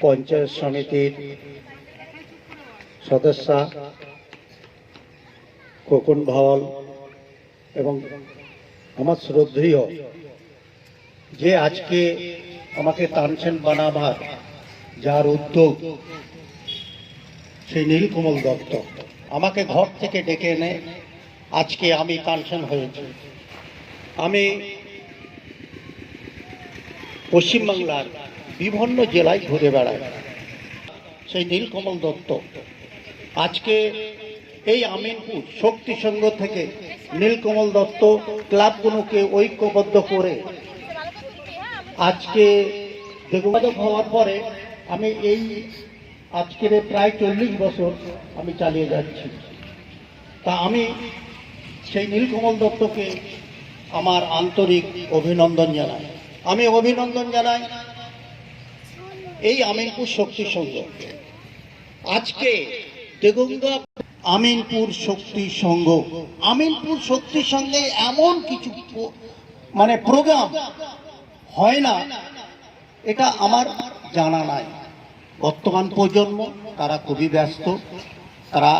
পঞ্চায়েত সমিতির সদস্যা খোকন ভাওয়াল এবং আমার শ্রদ্ধেয় যে আজকে আমাকে তানসেন বানাবার যার উদ্যোগ সেই নীলকমল দত্ত। আমাকে ঘর থেকে ডেকে এনে আজকে আমি কানসেন হয়েছি। আমি পশ্চিমবাংলার বিভিন্ন জেলায় ঘুরে বেড়ায়। সেই নীলকমল দত্ত। আজকে এই আমিনপুর শক্তি সংঘ থেকে নীলকমল দত্ত ক্লাবগুলোকে ঐক্যবদ্ধ করে আজকে যোগাযোগ হওয়ার পরে আমি এই আজকের প্রায় চল্লিশ বছর আমি চালিয়ে যাচ্ছি। তা আমি সেই নীলকমল দত্তকে আমার আন্তরিক অভিনন্দন জানাই। আমি অভিনন্দন জানাই। এই আমিনপুর শক্তি সংঘ। আজকে আমিনপুর শক্তি সংঘ। আমিনপুর শক্তি সংঘে এমন কিছু মানে প্রোগ্রাম হয় না, এটা আমার জানা নাই। বর্তমান প্রজন্ম, তারা খুবই ব্যস্ত, তারা